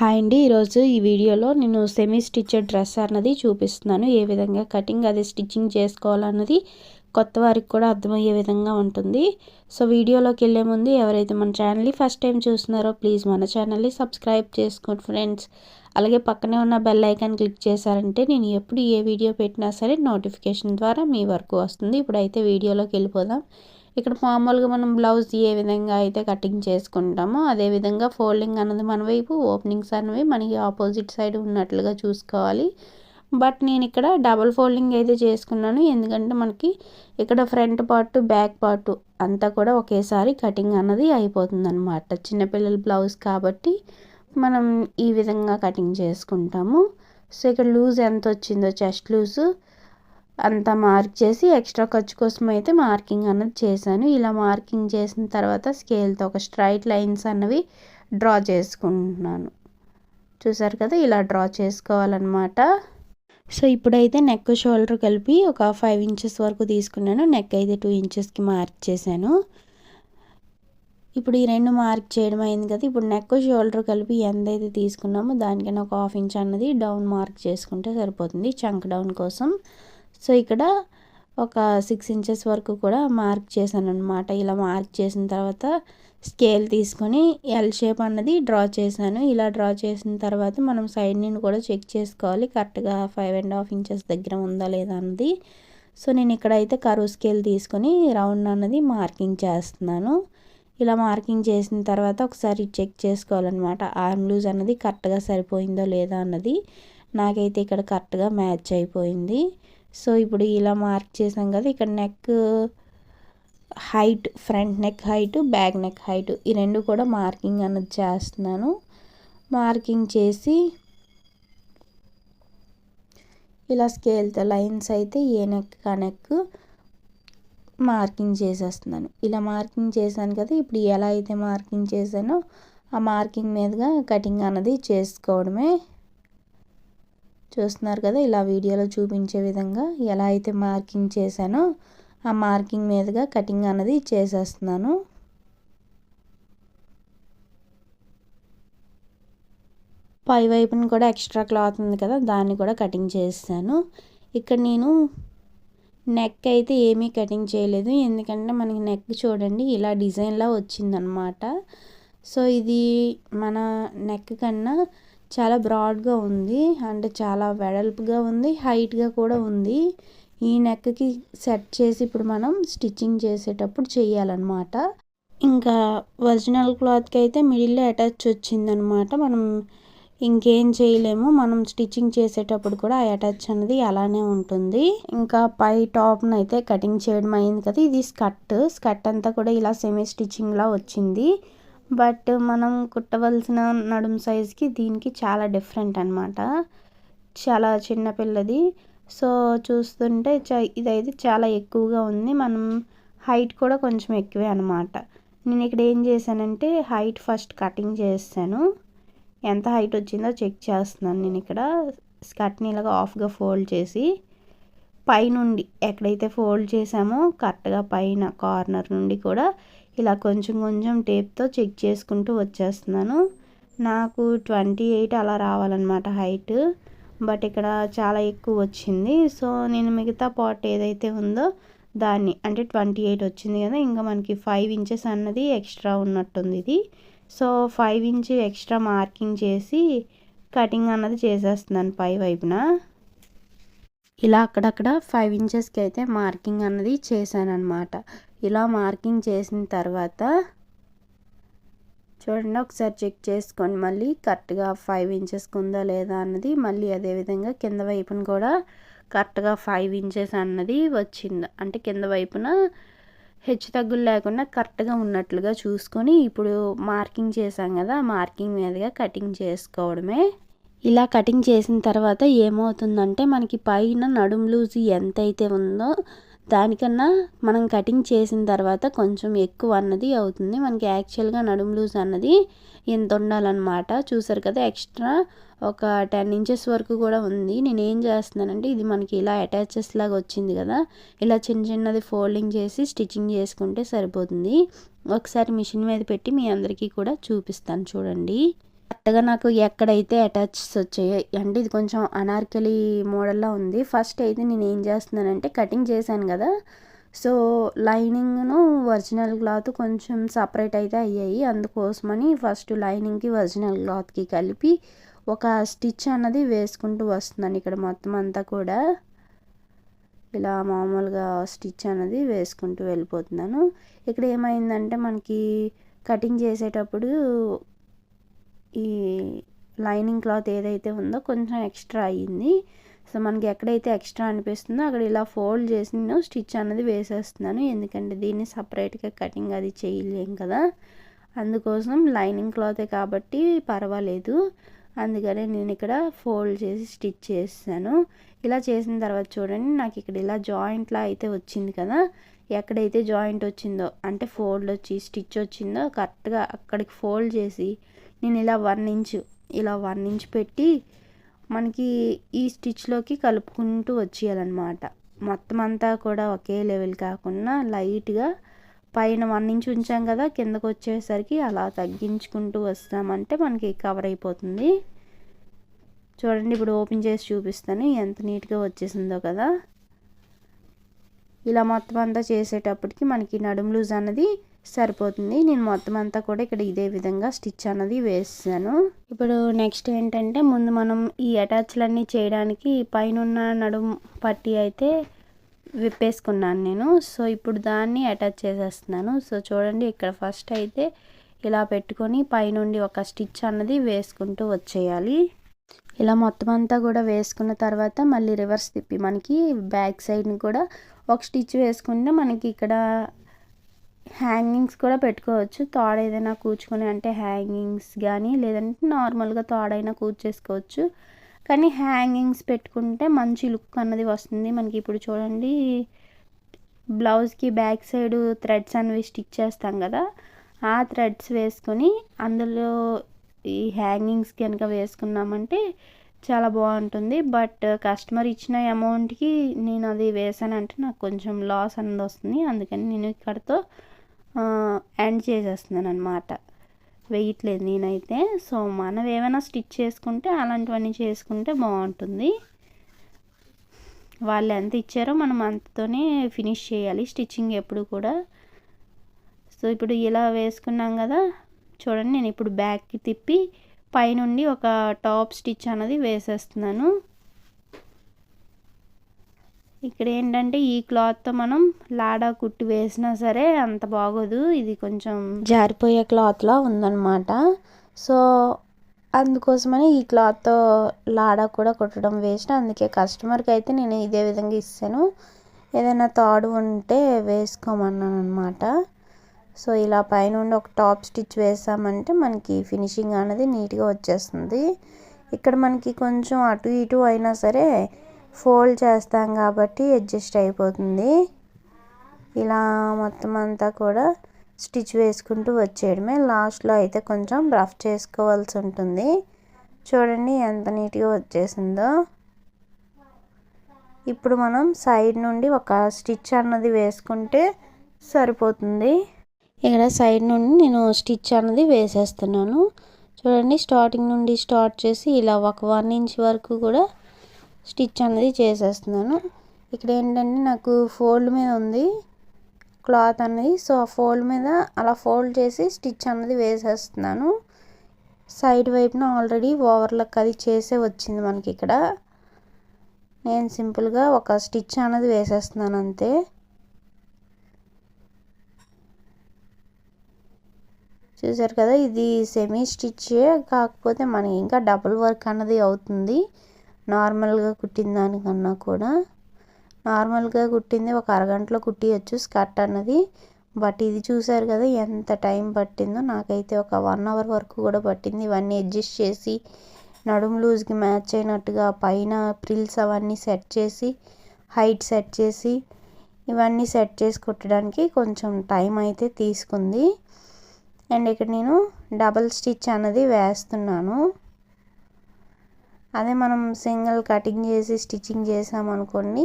Hi అండి. ఈరోజు ఈ వీడియోలో నేను సెమీ స్టిచ్డ్ డ్రెస్ అన్నది చూపిస్తున్నాను. ఏ విధంగా కటింగ్ అది స్టిచ్చింగ్ చేసుకోవాలన్నది కొత్త వారికి కూడా అర్థమయ్యే విధంగా ఉంటుంది. సో వీడియోలోకి వెళ్ళే ముందు ఎవరైతే మన ఛానల్ని ఫస్ట్ టైం చూస్తున్నారో ప్లీజ్ మన ఛానల్ని సబ్స్క్రైబ్ చేసుకోండి ఫ్రెండ్స్ అలాగే పక్కనే ఉన్న బెల్ ఐకాన్ క్లిక్ చేశారంటే నేను ఎప్పుడు ఏ వీడియో పెట్టినా సరే నోటిఫికేషన్ ద్వారా మీ వరకు వస్తుంది. ఇప్పుడైతే వీడియోలోకి వెళ్ళిపోదాం. ఇక్కడ మామూలుగా మనం బ్లౌజ్ ఏ విధంగా అయితే కటింగ్ చేసుకుంటామో అదేవిధంగా ఫోల్డింగ్ అన్నది మన వైపు ఓపెనింగ్స్ అనేవి మనకి ఆపోజిట్ సైడ్ ఉన్నట్లుగా చూసుకోవాలి. బట్ నేను ఇక్కడ డబల్ ఫోల్డింగ్ అయితే చేసుకున్నాను. ఎందుకంటే మనకి ఇక్కడ ఫ్రంట్ పార్ట్ బ్యాక్ పార్ట్ అంతా కూడా ఒకేసారి కటింగ్ అన్నది అయిపోతుంది అనమాట చిన్నపిల్లల బ్లౌజ్ కాబట్టి మనం ఈ విధంగా కటింగ్ చేసుకుంటాము. సో ఇక్కడ లూజ్ ఎంత వచ్చిందో చెస్ట్ లూజు అంతా మార్క్ చేసి ఎక్స్ట్రా ఖర్చు కోసం అయితే మార్కింగ్ అన్నది చేశాను. ఇలా మార్కింగ్ చేసిన తర్వాత స్కేల్తో ఒక స్ట్రైట్ లైన్స్ అన్నవి డ్రా చేసుకుంటున్నాను. చూసారు కదా ఇలా డ్రా చేసుకోవాలన్నమాట. సో ఇప్పుడైతే నెక్ షోల్డర్ కలిపి ఒక ఫైవ్ ఇంచెస్ వరకు తీసుకున్నాను. నెక్ అయితే టూ ఇంచెస్కి మార్క్ చేశాను. ఇప్పుడు ఈ రెండు మార్క్ చేయడం అయింది కదా ఇప్పుడు నెక్ షోల్డర్ కలిపి ఎంత అయితే తీసుకున్నామో దానికన్నా ఒక హాఫ్ ఇంచ్ అన్నది డౌన్ మార్క్ చేసుకుంటే సరిపోతుంది. చంక్ డౌన్ కోసం సో ఇక్కడ ఒక సిక్స్ ఇంచెస్ వరకు కూడా మార్క్ చేశాను అనమాట ఇలా మార్క్ చేసిన తర్వాత స్కేల్ తీసుకొని ఎల్ షేప్ అన్నది డ్రా చేశాను. ఇలా డ్రా చేసిన తర్వాత మనం సైడ్ నుండి కూడా చెక్ చేసుకోవాలి. కరెక్ట్గా ఫైవ్ అండ్ హాఫ్ ఇంచెస్ దగ్గర ఉందా లేదా అన్నది. సో నేను ఇక్కడైతే కరువు స్కేల్ తీసుకొని రౌండ్ అన్నది మార్కింగ్ చేస్తున్నాను. ఇలా మార్కింగ్ చేసిన తర్వాత ఒకసారి చెక్ చేసుకోవాలన్నమాట. ఆర్మ్ లూజ్ అన్నది కరెక్ట్గా సరిపోయిందో లేదా అన్నది. నాకైతే ఇక్కడ కరెక్ట్గా మ్యాచ్ అయిపోయింది. సో ఇప్పుడు ఇలా మార్క్ చేసాం కదా ఇక్కడ neck height front neck height back neck height ఈ రెండు కూడా మార్కింగ్ అన్నది చేస్తున్నాను. మార్కింగ్ చేసి ఇలా స్కేల్తో లైన్స్ అయితే ఏ నెక్ ఆ నెక్ మార్కింగ్ చేసేస్తున్నాను. ఇలా మార్కింగ్ చేశాను కదా ఇప్పుడు ఎలా అయితే మార్కింగ్ చేశానో ఆ మార్కింగ్ మీదుగా కటింగ్ అన్నది చేసుకోవడమే చూస్తున్నారు కదా ఇలా వీడియోలో చూపించే విధంగా ఎలా అయితే మార్కింగ్ చేశానో ఆ మార్కింగ్ మీదుగా కటింగ్ అన్నది చేసేస్తున్నాను. పై వైపున కూడా ఎక్స్ట్రా క్లాత్ ఉంది కదా దాన్ని కూడా కటింగ్ చేస్తాను. ఇక్కడ నేను నెక్ అయితే ఏమీ కటింగ్ చేయలేదు ఎందుకంటే మనకి నెక్ చూడండి ఇలా డిజైన్లా వచ్చిందనమాట. సో ఇది మన నెక్ కన్నా చాలా బ్రాడ్గా ఉంది. అంటే చాలా వెడల్పుగా ఉంది. హైట్గా కూడా ఉంది. ఈ నెక్కి సెట్ చేసి ఇప్పుడు మనం స్టిచ్చింగ్ చేసేటప్పుడు చేయాలన్నమాట ఇంకా ఒరిజినల్ క్లాత్కి అయితే మిడిల్లో అటాచ్ వచ్చిందనమాట మనం ఇంకేం చేయలేము. మనం స్టిచ్చింగ్ చేసేటప్పుడు కూడా ఆ అటాచ్ అనేది అలానే ఉంటుంది. ఇంకా పై టాప్ను అయితే కటింగ్ చేయడం అయింది కదా. ఇది స్కర్ట్. స్కర్ట్ అంతా కూడా ఇలా సెమీ స్టిచ్చింగ్లా వచ్చింది. బట్ మనం కుట్టవలసిన నడుం సైజ్కి దీనికి చాలా డిఫరెంట్ అనమాట చాలా చిన్నపిల్లది సో చూస్తుంటే చ ఇదైతే చాలా ఎక్కువగా ఉంది. మనం హైట్ కూడా కొంచెం ఎక్కువే అనమాట నేను ఇక్కడ ఏం చేశానంటే హైట్ ఫస్ట్ కటింగ్ చేస్తాను. ఎంత హైట్ వచ్చిందో చెక్ చేస్తున్నాను నేను ఇక్కడ. స్కర్ట్ని ఇలాగా ఆఫ్గా ఫోల్డ్ చేసి పైనుండి ఎక్కడైతే ఫోల్డ్ చేసామో కరెక్ట్గా పైన కార్నర్ నుండి కూడా ఇలా కొంచెం కొంచెం టేప్తో చెక్ చేసుకుంటూ వచ్చేస్తున్నాను. నాకు ట్వంటీ ఎయిట్ అలా రావాలన్నమాట హైట్. బట్ ఇక్కడ చాలా ఎక్కువ వచ్చింది. సో నేను మిగతా పార్ట్ ఏదైతే ఉందో దాన్ని అంటే ట్వంటీ ఎయిట్ వచ్చింది కదా ఇంకా మనకి ఫైవ్ ఇంచెస్ అన్నది ఎక్స్ట్రా ఉన్నట్టుంది ఇది. So five inch extra marking చేసి కటింగ్ అన్నది చేసేస్తున్నాను పై వైపున. ఇలా అక్కడక్కడ ఫైవ్ ఇంచెస్కి అయితే మార్కింగ్ అన్నది చేశాను అనమాట ఇలా మార్కింగ్ చేసిన తర్వాత చూడండి ఒకసారి చెక్ చేసుకొని మళ్ళీ కరెక్ట్గా ఫైవ్ ఇంచెస్కి ఉందా లేదా అన్నది మళ్ళీ అదేవిధంగా కింద వైపున కూడా కరెక్ట్గా ఫైవ్ ఇంచెస్ అన్నది వచ్చింది. అంటే కింద వైపున హెచ్చు తగ్గులు లేకుండా కరెక్ట్గా ఉన్నట్లుగా చూసుకొని ఇప్పుడు మార్కింగ్ చేసాం కదా మార్కింగ్ మీదుగా కటింగ్ చేసుకోవడమే. ఇలా కటింగ్ చేసిన తర్వాత ఏమవుతుందంటే మనకి పైన నడుం లూజ్ ఎంతైతే ఉందో దానికన్నా మనం కటింగ్ చేసిన తర్వాత కొంచెం ఎక్కువ అన్నది అవుతుంది. మనకి యాక్చువల్గా నడుము లూజ్ అన్నది ఎంత ఉండాలన్నమాట. చూసారు కదా ఎక్స్ట్రా ఒక టెన్ ఇంచెస్ వరకు కూడా ఉంది. నేను ఏం చేస్తున్నానంటే ఇది మనకి ఇలా అటాచెస్ లాగా వచ్చింది కదా ఇలా చిన్న చిన్నది ఫోల్డింగ్ చేసి స్టిచ్చింగ్ చేసుకుంటే సరిపోతుంది. ఒకసారి మిషన్ మీద పెట్టి మీ అందరికీ కూడా చూపిస్తాను చూడండి. కరెక్ట్గా నాకు ఎక్కడైతే అటాచ్స్ వచ్చాయో అంటే ఇది కొంచెం అనార్కలి మోడల్లో ఉంది. ఫస్ట్ అయితే నేను ఏం చేస్తున్నానంటే కటింగ్ చేశాను కదా. సో లైనింగ్ను ఒరిజినల్ క్లాత్ కొంచెం సపరేట్ అయితే అయ్యాయి. అందుకోసమని ఫస్ట్ లైనింగ్కి ఒరిజినల్ క్లాత్కి కలిపి ఒక స్టిచ్ అన్నది వేసుకుంటూ వస్తున్నాను ఇక్కడ మొత్తం అంతా కూడా. ఇలా మామూలుగా స్టిచ్ అన్నది వేసుకుంటూ వెళ్ళిపోతున్నాను. ఇక్కడ ఏమైందంటే మనకి కటింగ్ చేసేటప్పుడు ఈ లైనింగ్ క్లాత్ ఏదైతే ఉందో కొంచెం ఎక్స్ట్రా అయ్యింది. సో మనకి ఎక్కడైతే ఎక్స్ట్రా అనిపిస్తుందో అక్కడ ఇలా ఫోల్డ్ చేసి నేను స్టిచ్ అనేది వేసేస్తున్నాను. ఎందుకంటే దీన్ని సపరేట్గా కటింగ్ అది చేయలేం కదా. అందుకోసం లైనింగ్ క్లాతే కాబట్టి పర్వాలేదు. అందుకనే నేను ఇక్కడ ఫోల్డ్ చేసి స్టిచ్ చేస్తాను. ఇలా చేసిన తర్వాత చూడండి నాకు ఇక్కడ ఇలా జాయింట్లా అయితే వచ్చింది కదా. ఎక్కడైతే జాయింట్ వచ్చిందో అంటే ఫోల్డ్ వచ్చి స్టిచ్ వచ్చిందో కరెక్ట్గా అక్కడికి ఫోల్డ్ చేసి నేను ఇలా వన్ ఇలా వన్ ఇంచ్ పెట్టి మనకి ఈ స్టిచ్లోకి కలుపుకుంటూ వచ్చేయాలన్నమాట. మొత్తం అంతా కూడా ఒకే లెవెల్ కాకుండా లైట్గా పైన వన్ ఇంచ్ ఉంచాం కదా కిందకు వచ్చేసరికి అలా తగ్గించుకుంటూ వస్తామంటే మనకి కవర్ అయిపోతుంది. చూడండి ఇప్పుడు ఓపెన్ చేసి చూపిస్తాను ఎంత నీట్గా వచ్చేసిందో కదా. ఇలా మొత్తం అంతా చేసేటప్పటికి మనకి నడుము లూజ్ అన్నది సరిపోతుంది. నేను మొత్తం అంతా కూడా ఇక్కడ ఇదే విధంగా స్టిచ్ అన్నది వేసాను. ఇప్పుడు నెక్స్ట్ ఏంటంటే ముందు మనం ఈ అటాచ్లన్నీ చేయడానికి పైన నడుము పట్టి అయితే విప్పేసుకున్నాను నేను. సో ఇప్పుడు దాన్ని అటాచ్ చేసేస్తున్నాను. సో చూడండి ఇక్కడ ఫస్ట్ అయితే ఇలా పెట్టుకొని పైనుండి ఒక స్టిచ్ అన్నది వేసుకుంటూ వచ్చేయాలి. ఇలా మొత్తం అంతా కూడా వేసుకున్న తర్వాత మళ్ళీ రివర్స్ తిప్పి మనకి బ్యాక్ సైడ్ని కూడా ఒక స్టిచ్ వేసుకుంటే మనకి ఇక్కడ హ్యాంగింగ్స్ కూడా పెట్టుకోవచ్చు. తోడ ఏదైనా కూర్చుకొని అంటే హ్యాంగింగ్స్ కానీ లేదంటే నార్మల్గా తాడైనా కూర్చేసుకోవచ్చు. కానీ హ్యాంగింగ్స్ పెట్టుకుంటే మంచి లుక్ అన్నది వస్తుంది. మనకి ఇప్పుడు చూడండి బ్లౌజ్కి బ్యాక్ సైడ్ థ్రెడ్స్ అనేవి స్టిచ్ చేస్తాం కదా ఆ థ్రెడ్స్ వేసుకొని అందులో ఈ హ్యాంగింగ్స్ కనుక వేసుకున్నామంటే చాలా బాగుంటుంది. బట్ కస్టమర్ ఇచ్చిన అమౌంట్కి నేను అది వేసానంటే నాకు కొంచెం లాస్ అన్నది వస్తుంది. అందుకని నేను ఇక్కడతో ఎండ్ చేసేస్తున్నాను అనమాట వేయట్లేదు నేనైతే. సో మనం ఏమైనా స్టిచ్ చేసుకుంటే అలాంటివన్నీ చేసుకుంటే బాగుంటుంది. వాళ్ళు ఎంత ఇచ్చారో మనం అంతతోనే ఫినిష్ చేయాలి. స్టిచ్చింగ్ ఎప్పుడు కూడా. సో ఇప్పుడు ఇలా వేసుకున్నాం కదా. చూడండి నేను ఇప్పుడు బ్యాక్కి తిప్పి పైనుండి ఒక టాప్ స్టిచ్ అనేది వేసేస్తున్నాను. ఇక్కడ ఏంటంటే ఈ క్లాత్తో మనం లాడా కుట్టి వేసినా సరే అంత బాగోదు. ఇది కొంచెం జారిపోయే క్లాత్లా ఉందన్నమాట. సో అందుకోసమని ఈ క్లాత్తో లాడా కూడా కుట్టడం వేస్ట్ అందుకే కస్టమర్కి అయితే నేను ఇదే విధంగా ఇస్తాను. ఏదైనా తాడు ఉంటే వేసుకోమన్నాను అనమాట సో ఇలా పైనుండి ఒక టాప్ స్టిచ్ వేసామంటే మనకి ఫినిషింగ్ అనేది నీట్గా వచ్చేస్తుంది. ఇక్కడ మనకి కొంచెం అటు ఇటు అయినా సరే ఫోల్డ్ చేస్తాం కాబట్టి అడ్జస్ట్ అయిపోతుంది. ఇలా మొత్తం అంతా కూడా స్టిచ్ వేసుకుంటూ వచ్చేయడమే. లాస్ట్లో అయితే కొంచెం రఫ్ చేసుకోవాల్సి ఉంటుంది. చూడండి ఎంత నీట్గా వచ్చేసిందో. ఇప్పుడు మనం సైడ్ నుండి ఒక స్టిచ్ అన్నది వేసుకుంటే సరిపోతుంది. ఇక్కడ సైడ్ నుండి నేను స్టిచ్ అన్నది వేసేస్తున్నాను. చూడండి స్టార్టింగ్ నుండి స్టార్ట్ చేసి ఇలా ఒక వన్ ఇంచ్ వరకు కూడా స్టిచ్ అనేది చేసేస్తున్నాను. ఇక్కడ ఏంటంటే నాకు ఫోల్డ్ మీద ఉంది క్లాత్ అనేది. సో ఆ ఫోల్డ్ మీద అలా ఫోల్డ్ చేసి స్టిచ్ అన్నది వేసేస్తున్నాను. సైడ్ వైపున ఆల్రెడీ ఓవర్లక్ అది చేసే వచ్చింది మనకి ఇక్కడ. నేను సింపుల్గా ఒక స్టిచ్ అనేది వేసేస్తున్నాను అంతే. చూసారు కదా ఇది సెమీ స్టిచ్ కాకపోతే మనకి ఇంకా డబుల్ వర్క్ అన్నది అవుతుంది. నార్మల్గా కుట్టిన దానికన్నా కూడా నార్మల్గా కుట్టింది ఒక అరగంటలో కుట్టియచ్చు స్కర్ట్ అన్నది. బట్ ఇది చూసారు కదా ఎంత టైం పట్టిందో. నాకైతే ఒక వన్ అవర్ వరకు కూడా పట్టింది. ఇవన్నీ అడ్జస్ట్ చేసి నడుము లూజ్కి మ్యాచ్ అయినట్టుగా పైన ప్రిల్స్ అవన్నీ సెట్ చేసి హైట్ సెట్ చేసి ఇవన్నీ సెట్ చేసి కుట్టడానికి కొంచెం టైం అయితే తీసుకుంది. అండ్ ఇక్కడ నేను డబల్ స్టిచ్ అన్నది వేస్తున్నాను. అదే మనం సింగిల్ కటింగ్ చేసి స్టిచ్చింగ్ చేసామనుకోండి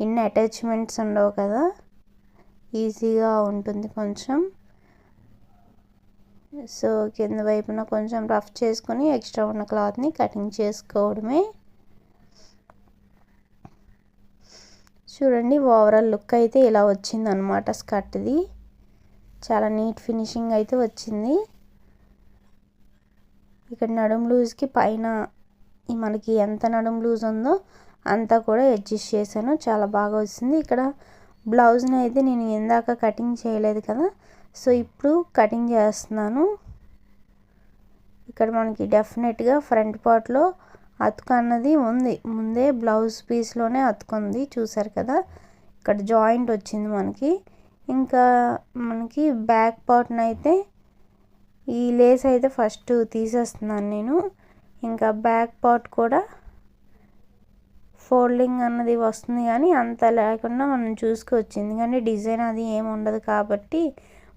ఇన్ని అటాచ్మెంట్స్ ఉండవు కదా. ఈజీగా ఉంటుంది కొంచెం. సో కింద వైపున కొంచెం రఫ్ చేసుకొని ఎక్స్ట్రా ఉన్న క్లాత్ని కటింగ్ చేసుకోవడమే. చూడండి ఓవరాల్ లుక్ అయితే ఇలా వచ్చింది అనమాట స్కర్ట్ది. చాలా నీట్ ఫినిషింగ్ అయితే వచ్చింది. ఇక్కడ నడుం లూజ్కి పైన మనకి ఎంత నడుం లూజ్ ఉందో అంతా కూడా అడ్జస్ట్ చేశాను. చాలా బాగా వచ్చింది. ఇక్కడ బ్లౌజ్ని అయితే నేను ఇందాక కటింగ్ చేయలేదు కదా. సో ఇప్పుడు కటింగ్ చేస్తున్నాను. ఇక్కడ మనకి డెఫినెట్గా ఫ్రంట్ పార్ట్లో అతుకు అన్నది ఉంది. ముందే బ్లౌజ్ పీస్లోనే అతుకుంది చూసారు కదా? ఇక్కడ జాయింట్ వచ్చింది మనకి. ఇంకా మనకి బ్యాక్ పార్ట్ని అయితే ఈ లేస్ అయితే ఫస్ట్ తీసేస్తున్నాను నేను. ఇంకా బ్యాక్ పార్ట్ కూడా ఫోల్డింగ్ అన్నది వస్తుంది కానీ అంత లేకుండా మనం చూసుకోవచ్చు ఎందుకంటే డిజైన్ అది ఏమి ఉండదు కాబట్టి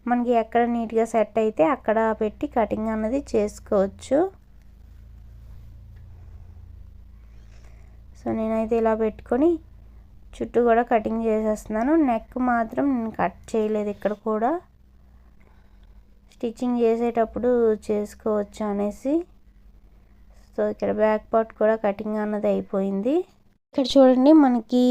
మనకి ఎక్కడ నీట్గా సెట్ అయితే అక్కడ పెట్టి కటింగ్ అన్నది చేసుకోవచ్చు. సో నేనైతే ఇలా పెట్టుకొని చుట్టూ కూడా కటింగ్ చేసేస్తున్నాను. నెక్ మాత్రం నేను కట్ చేయలేదు ఇక్కడ కూడా. స్టిచ్చింగ్ చేసేటప్పుడు చేసుకోవచ్చు అనేసి. సో ఇక్కడ బ్యాక్ పార్ట్ కూడా కటింగ్ అన్నది అయిపోయింది. ఇక్కడ చూడండి మనకి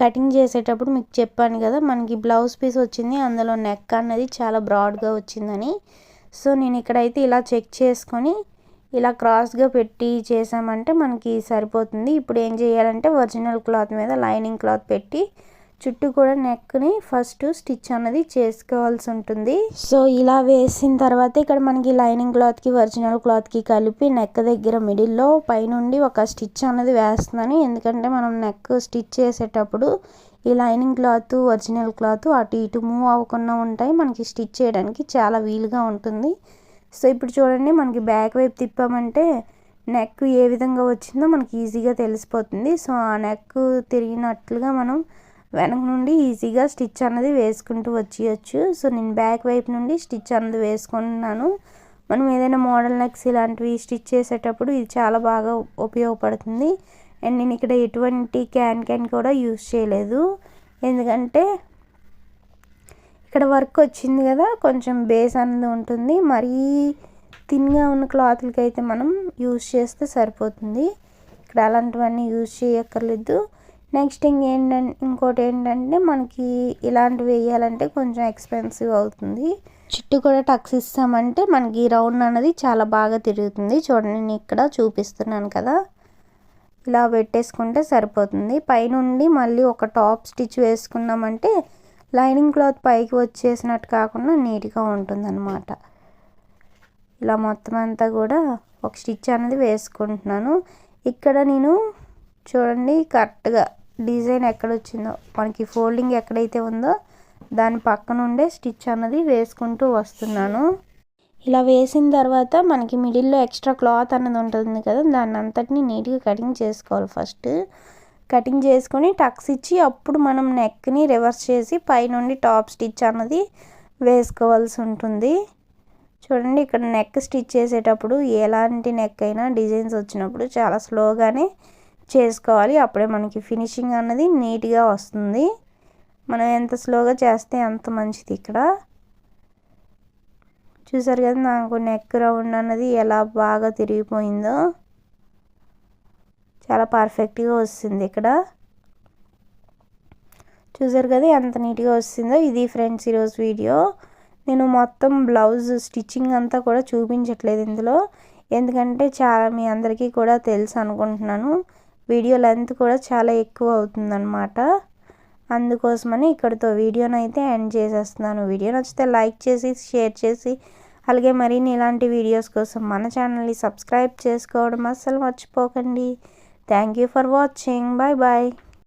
కటింగ్ చేసేటప్పుడు మీకు చెప్పాను కదా మనకి బ్లౌజ్ పీస్ వచ్చింది అందులో నెక్ అన్నది చాలా బ్రాడ్గా వచ్చిందని. సో నేను ఇక్కడైతే ఇలా చెక్ చేసుకొని ఇలా క్రాస్గా పెట్టి చేసామంటే మనకి సరిపోతుంది. ఇప్పుడు ఏం చేయాలంటే ఒరిజినల్ క్లాత్ మీద లైనింగ్ క్లాత్ పెట్టి చుట్టూ కూడా నెక్ని ఫస్ట్ స్టిచ్ అన్నది చేసుకోవాల్సి ఉంటుంది. సో ఇలా వేసిన తర్వాత ఇక్కడ మనకి లైనింగ్ క్లాత్కి ఒరిజినల్ క్లాత్కి కలిపి నెక్ దగ్గర మిడిల్లో పైనుండి ఒక స్టిచ్ అన్నది వేస్తున్నాను. ఎందుకంటే మనం నెక్ స్టిచ్ చేసేటప్పుడు ఈ లైనింగ్ క్లాత్ ఒరిజినల్ క్లాత్ అటు ఇటు మూవ్ అవ్వకుండా ఉంటాయి. మనకి స్టిచ్ చేయడానికి చాలా వీలుగా ఉంటుంది. సో ఇప్పుడు చూడండి మనకి బ్యాక్ వైపు తిప్పామంటే నెక్ ఏ విధంగా వచ్చిందో మనకి ఈజీగా తెలిసిపోతుంది. సో ఆ నెక్ తిరిగినట్లుగా మనం వెనక నుండి ఈజీగా స్టిచ్ అన్నది వేసుకుంటూ వచ్చేయచ్చు. సో నేను బ్యాక్ వైపు నుండి స్టిచ్ అన్నది వేసుకుంటున్నాను. మనం ఏదైనా మోడల్ నెక్స్ ఇలాంటివి స్టిచ్ చేసేటప్పుడు ఇది చాలా బాగా ఉపయోగపడుతుంది. అండ్ నేను ఇక్కడ ఎటువంటి క్యాన్ క్యాన్ కూడా యూస్ చేయలేదు. ఎందుకంటే ఇక్కడ వర్క్ వచ్చింది కదా కొంచెం బేస్ అన్నది ఉంటుంది. మరీ థిన్గా ఉన్న క్లాత్లకి అయితే మనం యూస్ చేస్తే సరిపోతుంది. ఇక్కడ అలాంటివన్నీ యూజ్ చేయక్కర్లేదు. నెక్స్ట్ ఇంకేంటంటే ఇంకోటి ఏంటంటే మనకి ఇలాంటివి వేయాలంటే కొంచెం ఎక్స్పెన్సివ్ అవుతుంది. చుట్టూ కూడా టక్స్ ఇస్తామంటే మనకి రౌండ్ అనేది చాలా బాగా తిరుగుతుంది. చూడండి నేను ఇక్కడ చూపిస్తున్నాను కదా. ఇలా పెట్టేసుకుంటే సరిపోతుంది. పైనుండి మళ్ళీ ఒక టాప్ స్టిచ్ వేసుకున్నామంటే లైనింగ్ క్లాత్ పైకి వచ్చేసినట్టు కాకుండా నీట్గా ఉంటుందన్నమాట. ఇలా మొత్తం అంతా కూడా ఒక స్టిచ్ అనేది వేసుకుంటున్నాను. ఇక్కడ నేను చూడండి కరెక్ట్గా డిజైన్ ఎక్కడ వచ్చిందో మనకి ఫోల్డింగ్ ఎక్కడైతే ఉందో దాని పక్కన ఉండే స్టిచ్ అన్నది వేసుకుంటూ వస్తున్నాను. ఇలా వేసిన తర్వాత మనకి మిడిల్లో ఎక్స్ట్రా క్లాత్ అన్నది ఉంటుంది కదా దాన్ని అంతటిని నీట్గా కటింగ్ చేసుకోవాలి ఫస్ట్. కటింగ్ చేసుకొని టక్స్ ఇచ్చి అప్పుడు మనం నెక్ని రివర్స్ చేసి పైనుండి టాప్ స్టిచ్ అన్నది వేసుకోవాల్సి ఉంటుంది. చూడండి ఇక్కడ నెక్ స్టిచ్ చేసేటప్పుడు ఎలాంటి నెక్ అయినా డిజైన్స్ వచ్చినప్పుడు చాలా స్లోగానే చేసుకోవాలి. అప్పుడే మనకి ఫినిషింగ్ అన్నది నీట్గా వస్తుంది. మనం ఎంత స్లోగా చేస్తే అంత మంచిది ఇక్కడ. చూసారు కదా నాకు నెక్ రౌండ్ అన్నది ఎలా బాగా తిరిగిపోయిందో. చాలా పర్ఫెక్ట్గా వస్తుంది ఇక్కడ. చూసారు కదా ఎంత నీట్గా వస్తుందో ఇది ఫ్రెండ్స్ ఈరోజు వీడియో. నేను మొత్తం బ్లౌజ్ స్టిచ్చింగ్ అంతా కూడా చూపించట్లేదు ఇందులో. ఎందుకంటే చాలా మీ అందరికీ కూడా తెలుసు అనుకుంటున్నాను. వీడియో లెంత్ కూడా చాలా ఎక్కువ అవుతుందన్నమాట. అందుకోసమని ఇక్కడితో వీడియోని అయితే ఎండ్ చేసేస్తున్నాను. వీడియో నచ్చితే లైక్ చేసి షేర్ చేసి అలాగే మరిన్ని ఇలాంటి వీడియోస్ కోసం మన ఛానల్ని సబ్స్క్రైబ్ చేసుకోవడం అస్సలు మర్చిపోకండి. Thank you for watching. Bye bye.